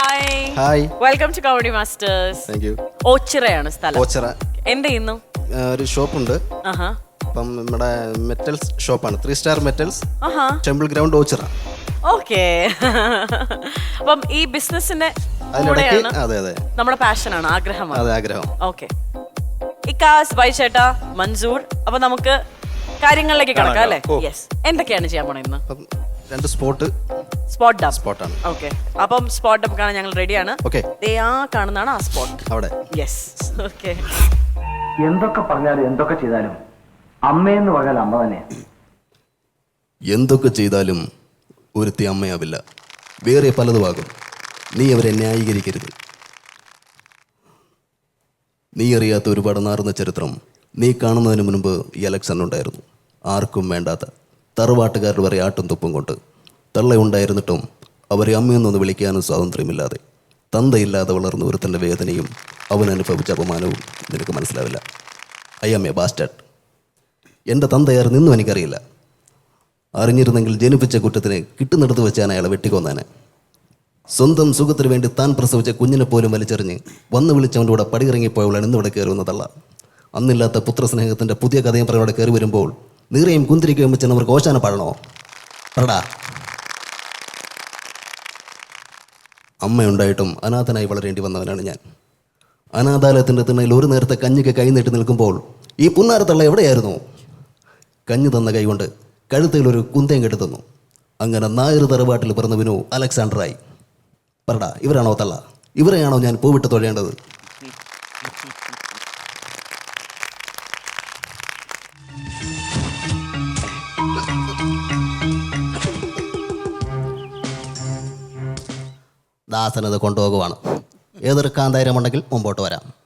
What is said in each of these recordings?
Hi welcome to comedy masters thank you ഓച്ചിറയാണ് സ്ഥലം. ഓച്ചിറ. എന്ത് ചെയ്യുന്നു? ഒരു ഷോപ്പുണ്ട്. ആഹാ. അപ്പം നമ്മുടെ മെറ്റൽസ് ഷോപ്പാണ് three star metals temple ground Ochira. Okay. അപ്പം ഈ ബിസിനസിന്റെ അതിനിടയ്ക്ക് അതെ അതെ. നമ്മുടെ പാഷനാണ് ആഗ്രഹമാണ്. അതെ ആഗ്രഹം. ഓക്കെ. ഇക്കാസ് ബൈ ചേട്ടാ മൻസൂർ. അപ്പൊ നമുക്ക് കാര്യങ്ങളിലേക്ക് കടക്കാം അല്ലേ? യെസ് എന്തൊക്കെയാണ് ചെയ്യാൻ പോണേ ഇന്ന്? അപ്പം രണ്ട് സ്പോട്ട് സ്പോട്ട് ഡബ് ആണ്. ഓക്കെ അപ്പം സ്പോട്ട് ഡബ് കാണാൻ ഞങ്ങൾ റെഡിയാണ് ഓക്കെ ദേ ആ കാണുന്നതാണ് ആ സ്പോട്ട് അവിടെ. യെസ് ഓക്കെ എന്തൊക്കെ പറഞ്ഞാലും എന്തൊക്കെ ചെയ്താലും അമ്മയെന്ന് പറഞ്ഞാൽ അമ്മ തന്നെ. എന്തൊക്കെ ചെയ്താലും ഒരുത്തി അമ്മയാവില്ല. വേറെ പലതുമാകും നീ അവരെ ന്യായീകരിക്കരുത്. നീ അറിയാത്ത ഒരുപാട് നാറുന്ന ചരിത്രം നീ കാണുന്നതിന് മുൻപ് ഈ അലക്സൺ ഉണ്ടായിരുന്നു ആർക്കും വേണ്ടാത്ത. തറവാട്ടുകാർ വരെ ആട്ടും തുപ്പും കൊണ്ട് തള്ള ഉണ്ടായിരുന്നിട്ടും അവരെ അമ്മയെന്നൊന്ന് വിളിക്കാനും സ്വാതന്ത്ര്യമില്ലാതെ തന്തയില്ലാതെ വളർന്ന ഒരുത്തന്റെ വേദനയും അവൻ അനുഭവിച്ച അപമാനവും നിനക്ക് മനസ്സിലാവില്ല. ഐ എം എ ബാസ്റ്റാഡ് എന്റെ തന്തയാർ നിന്നും എനിക്കറിയില്ല. അറിഞ്ഞിരുന്നെങ്കിൽ ജനിപ്പിച്ച കുറ്റത്തിന് കിട്ടുന്നിടത്ത് വെച്ചാണ് അയാളെ വെട്ടിക്കൊന്നാനെ. സ്വന്തം സുഖത്തിന് വേണ്ടി താൻ പ്രസവിച്ച കുഞ്ഞിനെ പോലും വലിച്ചെറിഞ്ഞ് വന്ന് വിളിച്ചവന്റെ കൂടെ പടിയിറങ്ങിപ്പോയവളാണ് ഇന്നിവിടെ കയറി വന്നതല്ല അന്നില്ലാത്ത പുത്രസ്നേഹത്തിന്റെ പുതിയ കഥയും പറഞ്ഞ് ഇവിടെ കയറി വരുമ്പോൾ നീറയും കുന്തിരിക്കുകയും വെച്ച് നമുക്ക് ഓശാന പാടണോ? പറടാ. അമ്മയുണ്ടായിട്ടും അനാഥനായി വളരേണ്ടി വന്നവനാണ് ഞാൻ. അനാഥാലയത്തിന്റെ തിണ്ണയിൽ ഒരു നേരത്തെ കഞ്ഞിക്ക് കൈ നീട്ടി നിൽക്കുമ്പോൾ ഈ പുന്നാരത്തള്ള എവിടെയായിരുന്നു? കഞ്ഞു തന്ന കൈകൊണ്ട് കഴുത്തിൽ ഒരു കുന്തയും കെട്ടി തന്നു. അങ്ങനെ നായർ തറവാട്ടിൽ പിറന്നവനു അലക്സാണ്ടറായി. പറടാ ഇവരാണോ തള്ള? ഇവരെയാണോ ഞാൻ പൂവിട്ട് തൊഴേണ്ടത്? ദാസനത് കൊണ്ടുപോകുവാണ്. ഏതൊരു ധൈര്യമുണ്ടെങ്കിൽ മുമ്പോട്ട് വരാം.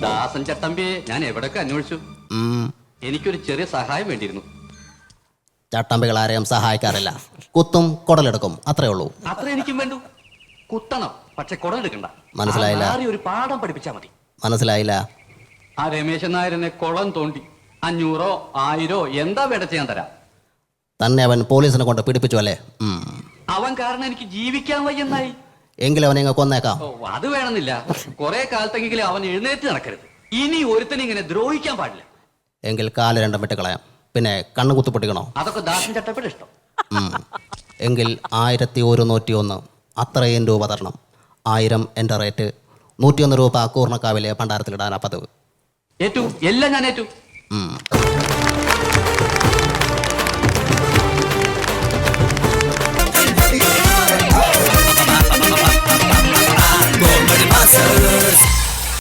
ദാസൻ ചട്ടമ്പിയെ ഞാൻ എവിടൊക്കെ അന്വേഷിച്ചു? എനിക്കൊരു ചെറിയ സഹായം വേണ്ടിയിരുന്നു. ചട്ടമ്പികൾ ആരെയും സഹായിക്കാറില്ല. കുത്തും കുടലെടുക്കും. അത്രേ ഉള്ളൂ. അത്ര എനിക്കും വേണ്ടു. കുത്തണം. പക്ഷെ കുടലെടുക്കണ്ട. മനസ്സിലായില്ല. ഒരു പാഠം പഠിപ്പിച്ചാ മതി. മനസ്സിലായില്ല. ആ രമേശൻ നായരനെ കുളം തോണ്ടി. അഞ്ഞൂറോ ആയിരോ എന്താ വേണ്ട ചെയ്യാൻ തരാം? തന്നെ അവൻ പോലീസിനെ കൊണ്ട് പിടിപ്പിച്ചു അല്ലേ? അവൻ കാരണം എനിക്ക് ജീവിക്കാൻ വയ്യെന്നായി. എങ്കിലും അവനെ കൊന്നേക്കാം. ഓ അത് വേണമെന്നില്ല. കുറെ കാലത്തെങ്കിലും അവൻ എഴുന്നേറ്റ് നടക്കരുത്. ഇനി ഒരുത്തനെ ഇങ്ങനെ ദ്രോഹിക്കാൻ പാടില്ല. എങ്കിൽ കാൽ രണ്ടും വിട്ട് കളയാം. പിന്നെ കണ്ണു കുത്തി പൊട്ടിക്കണോ? അതൊക്കെ ദാസൻ ചട്ടപ്പിടെ ഇഷ്ടം. ഉം. എങ്കിൽ ആയിരത്തി ഒരുന്നൂറ്റി ഒന്ന് അത്രയും രൂപ തരണം. ആയിരം എന്റെ റേറ്റ്. നൂറ്റിയൊന്ന് രൂപ കൂർണക്കാവിലെ ഭണ്ഡാരത്തിലിടാനാ പതിവ് ഏറ്റു എല്ലാം ഞാൻ ഏറ്റു.